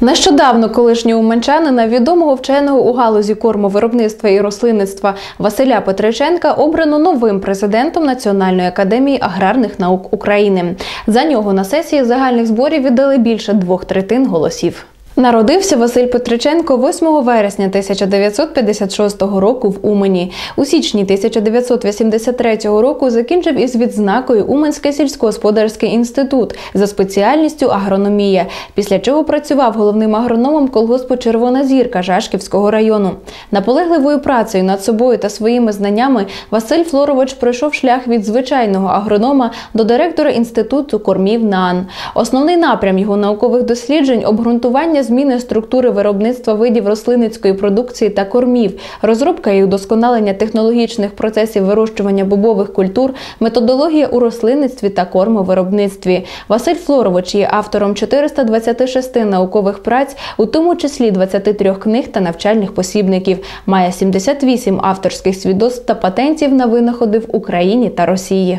Нещодавно колишнього уманчанина, відомого вченого у галузі кормовиробництва і рослинництва Василя Петриченка обрано новим президентом Національної академії аграрних наук України. За нього на сесії загальних зборів віддали більше двох третин голосів. Народився Василь Петриченко 8 вересня 1956 року в Умані. У січні 1983 року закінчив із відзнакою Уманський сільськогосподарський інститут за спеціальністю агрономія, після чого працював головним агрономом колгоспу Червона зірка Жашківського району. Наполегливою працею над собою та своїми знаннями Василь Флорович пройшов шлях від звичайного агронома до директора інституту кормів НАН. Основний напрям його наукових досліджень обґрунтування зміни структури виробництва видів рослинницької продукції та кормів, розробка і удосконалення технологічних процесів вирощування бобових культур, методологія у рослинництві та кормовиробництві. Василь Флорович є автором 426 наукових праць, у тому числі 23 книг та навчальних посібників. Має 78 авторських свідоцтв та патентів на винаходи в Україні та Росії.